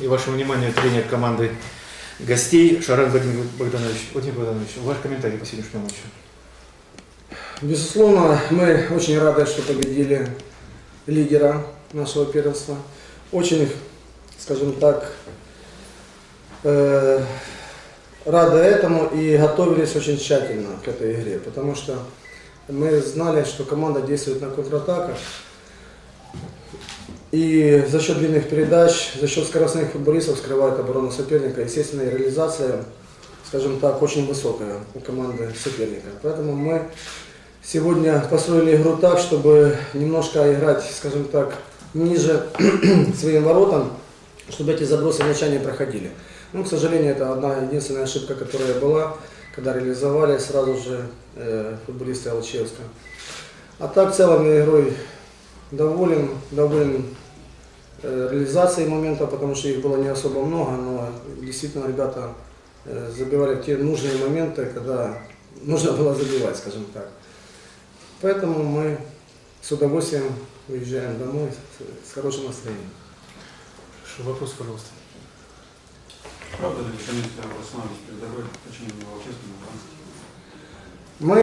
и вашему вниманию тренер команды гостей Шаран Владимир Богданович. Владимир Богданович, ваш комментарий по сегодняшнему матчу. Безусловно, мы очень рады, что победили лидера нашего первенства. Очень, скажем так, э, рады этому и готовились очень тщательно к этой игре, потому что мы знали, что команда действует на контратаках. И за счет длинных передач, за счет скоростных футболистов скрывает оборону соперника. Естественно, и реализация, скажем так, очень высокая у команды соперника. Поэтому мы сегодня построили игру так, чтобы немножко играть, скажем так, ниже своим воротам, чтобы эти забросы мяча не проходили. Ну, к сожалению, это одна единственная ошибка, которая была, когда реализовали сразу же э, футболисты Алчевска. А так, в целом, игрой доволен, доволен э, реализацией момента, потому что их было не особо много, но действительно ребята э, забивали те нужные моменты, когда нужно было забивать, скажем так. Поэтому мы с удовольствием уезжаем домой с, с хорошим настроением. Хорошо, Вопрос, пожалуйста. Правда ли, что мистер Русланович перед игрой починил Волчевскому